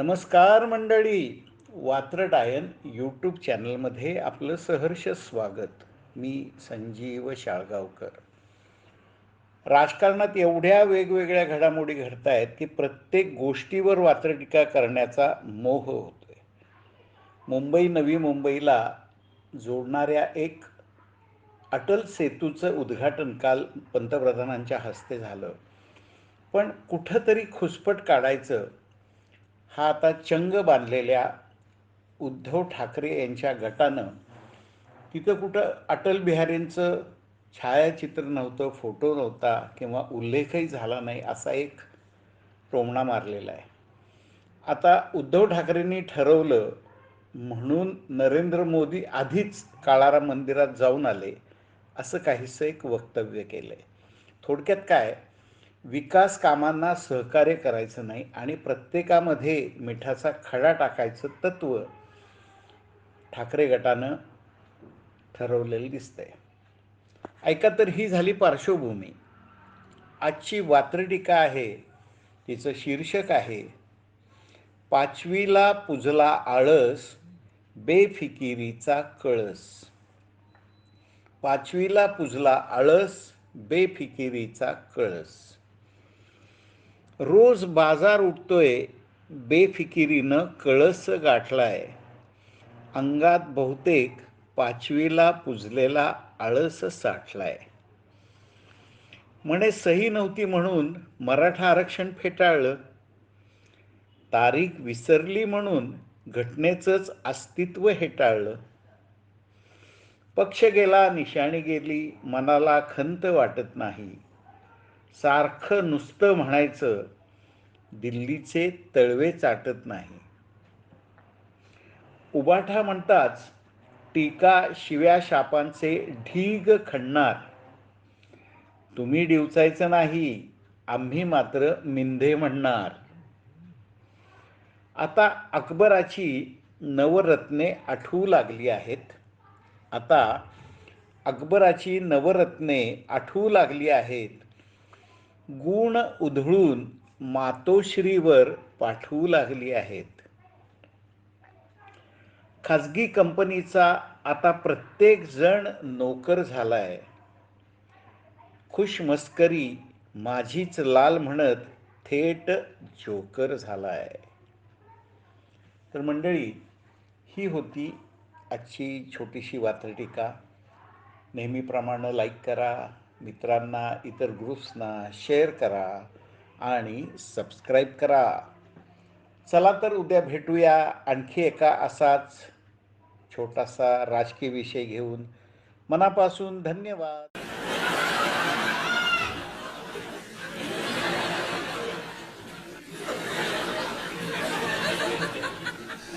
नमस्कार मंडळी. वात्रटायन यूट्यूब चॅनलमध्ये आपलं सहर्ष स्वागत. मी संजीव शाळगावकर. राजकारणात एवढ्या वेगवेगळ्या घडामोडी घडत आहेत की प्रत्येक गोष्टीवर वात्रटिका करण्याचा मोह होतोय. मुंबई नवी मुंबईला जोडणाऱ्या एक अटल सेतूचं उद्घाटन काल पंतप्रधानांच्या हस्ते झालं. पण कुठंतरी खुसपट काढायचं हा आता चंग बांधलेल्या उद्धव ठाकरे यांच्या गटानं तिथं कुठं अटल बिहारींचं छायाचित्र नव्हतं फोटो नव्हता किंवा उल्लेखही झाला नाही असा एक टोमणा मारलेला आहे. आता उद्धव ठाकरेंनी ठरवलं म्हणून नरेंद्र मोदी आधीच काळाराम मंदिरात जाऊन आले असं काहीसं एक वक्तव्य केलं आहे थोडक्यात काय? विकास कामांना सहकार्य करायचं नाही आणि प्रत्येकामध्ये मिठाचा खडा टाकायचं तत्व ठाकरे गटानं ठरवलेलं दिसतंय. ऐका तर ही झाली पार्श्वभूमी. आजची वात्रटीका आहे तिचं शीर्षक आहे पाचवीला पुजला आळस बेफिकिरीचा कळस. पाचवीला पुजला आळस बेफिकिरीचा कळस. रोज बाजार उठतोय बेफिकिरीनं कळस गाठलाय. अंगात बहुतेक पाचवीला पुजलेला आळस साठलाय. म्हणे सही नव्हती म्हणून मराठा आरक्षण फेटाळलं. तारीख विसरली म्हणून घटनेचंच अस्तित्व हेटाळलं. पक्ष गेला निशाणी गेली मनाला खंत वाटत नाही. सारखं नुसतं म्हणायचं दिल्लीचे तळवे चाटत नाही. उबाठा म्हणताच टीका शिव्या शापांचे ढीग खणणार. तुम्ही डिवचायचं नाही आम्ही मात्र मिंधे म्हणणार. आता अकबराची नवरत्ने आठवू लागली आहेत. आता अकबराची नवरत्ने आठवू लागली आहेत. गुण उधळून मातोश्रीवर पाठवू लागली आहेत. खाजगी कंपनीचा आता प्रत्येक जण नोकर झालाय. खुशमस्करी माझीच लाल म्हणत थेट जोकर झालाय. तर मंडळी ही होती आजची छोटीशी वात्रटिका. नेहमीप्रमाणे लाईक करा मित्रांना इतर ग्रुप्सना शेअर करा आणि सबस्क्राईब करा. चला तर उद्या भेटूया आणखी एका असाच छोटासा राजकीय विषय घेऊन. मनापासून धन्यवाद.